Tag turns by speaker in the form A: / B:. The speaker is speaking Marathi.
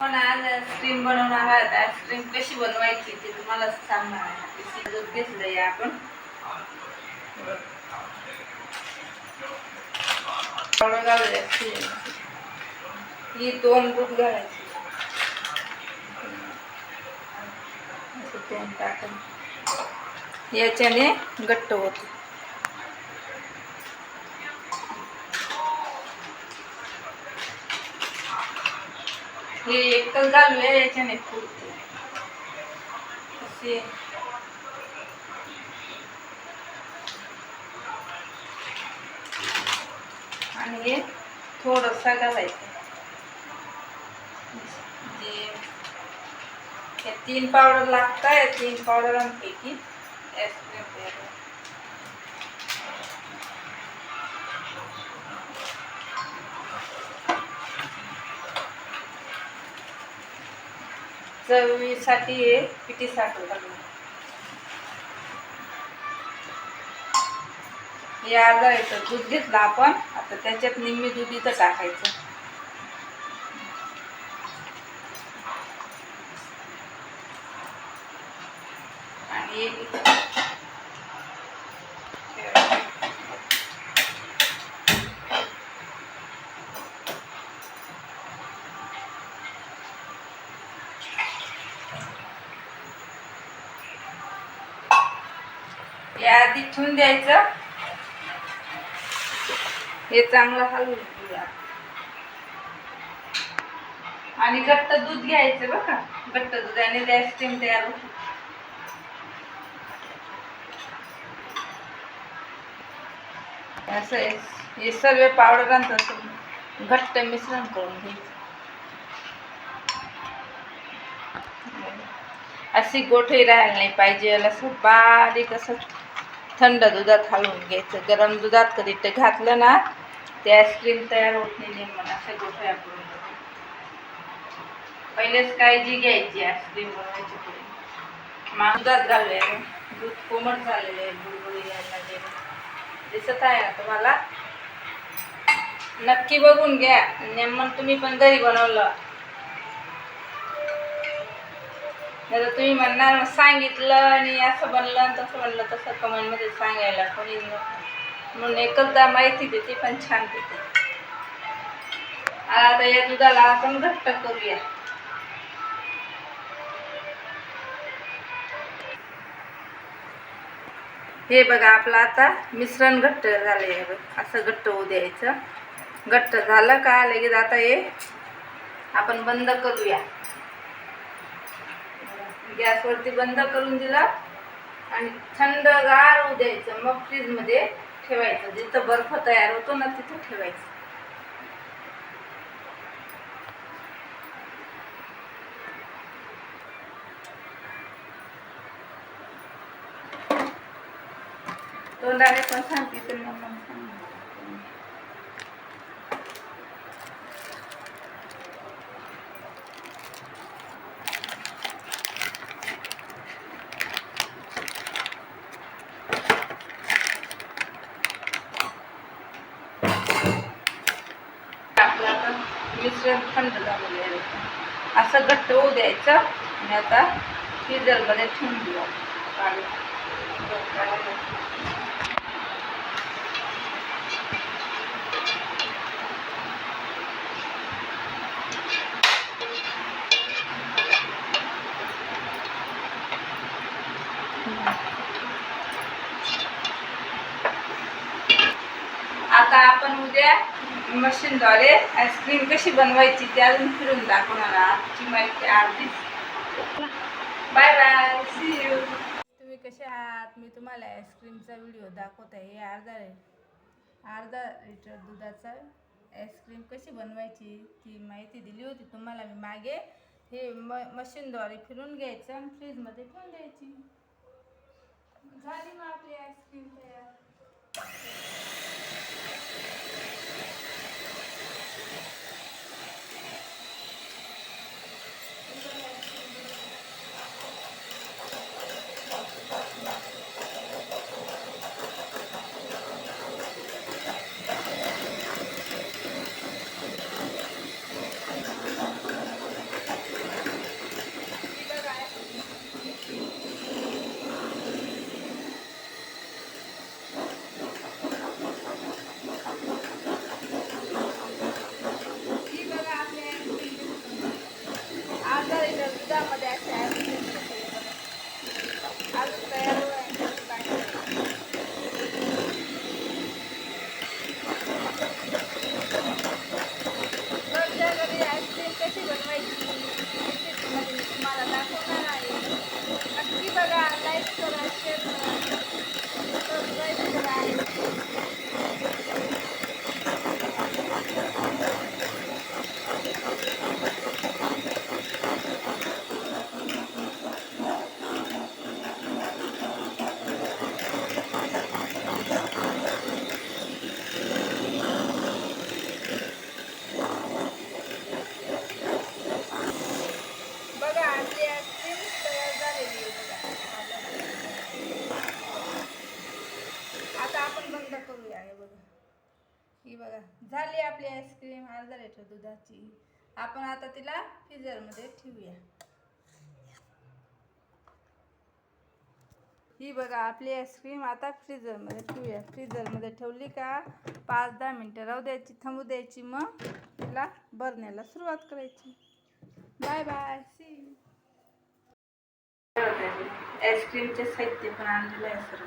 A: पण आज आईस्क्रीम बनवणार आहात. आईस्क्रीम कशी बनवायची ते तुम्हाला सांगणार आहे. दूध घेतलं घेतलंय आपण. पावडर ही दोन दूध घालायची. टाकून. याच्याने घट्ट होते. हे एकच घालूया याच्याने पुरते असे. आणि हे थोडंसं घालायचं. जे हे तीन पावडर लागतात या तीन पावडरांपैकी आईस्क्रीम चवीसाठी हे पिठी साखर टाकणार हे अर्धा दूध घेतलं आपण आता त्याच्यात निम्मी दूध इथं टाकायचं. आणि हे आधी ठेवून द्यायचं. हे चांगलं हलवून घेऊया. आणि घट्ट दूध घ्यायचं बघा घट्ट घट्ट दुधाने आईस्क्रीम तयार होते असं हे सर्व पावडरांचं असं घट्ट मिश्रण करून घ्यायचं. अशी गोठही राहायला नाही पाहिजे. याला असं बारीक असं थंड दुधात हलवून घ्यायचं. गरम दुधात कधी ते घातलं ना ते आईस्क्रीम तयार होत नाही नेमन असं गोठ्या करून पहिलेच काळजी घ्यायची आईस्क्रीम बनवायची पुढे मग दुधात घालले दूध कोमट झालेलं आहे गुळगुळी यायला दिसत आहे ना तुम्हाला? नक्की बघून घ्या. नेमन तुम्ही पण घरी बनवलं. तर तुम्ही म्हणणार सांगितलं आणि असं बनलं आणि तसं बनलं तसं कमेंटमध्ये सांगायला कोणी म्हणून एकचदा माहिती देते पण छान देते. आता या दुधाला आपण घट्ट करूया. हे बघा आपलं आता मिश्रण घट्ट झालं आहे बघ. असं घट्ट होऊ द्यायचं. घट्ट झालं का लगेच आता हे आपण बंद करूया. गॅसवरती बंद करून दिला आणि थंडगार होऊ द्यायचं. मग फ्रीजमध्ये ठेवायचं. जिथं बर्फ तयार होतो ना तिथं ठेवायचं. तोंडाने पण सांगते त्यांना पण सांग आपलं आता मिश्रण थंड झालेलं आहे असं घट्ट होऊ द्यायचं आणि आता फ्रीजरमध्ये ठेवून देऊ आपण. आता आपण उद्या मशीनद्वारे आईस्क्रीम कशी बनवायची ते अजून फिरून दाखवणार आजची माहिती आधीच. बाय बाय सी यू तुम्ही कसे आहात? मी तुम्हाला आईस्क्रीमचा व्हिडिओ दाखवत. आहे हे अर्धा अर्धा लिटर दुधाचा आईस्क्रीम कशी बनवायची ती माहिती दिली होती तुम्हाला मी मागे. हे म मशीनद्वारे फिरून घ्यायचं आणि फ्रीजमध्ये ठेवून द्यायची. झाली मग आपली आईस्क्रीम तयार. दुधाची. आपण आता तिला फ्रीजरमध्ये ठेवूया. ही बघा आपली आईस्क्रीम आता फ्रीजरमध्ये ठेवूया. फ्रीजरमध्ये ठेवली का? पाच दहा मिनटं राहू द्यायची थांबू द्यायची मग तिला बरण्याला सुरुवात करायची. बाय बाय सी आईस्क्रीमचे साहित्य पण आणलेलं आहे सर्व.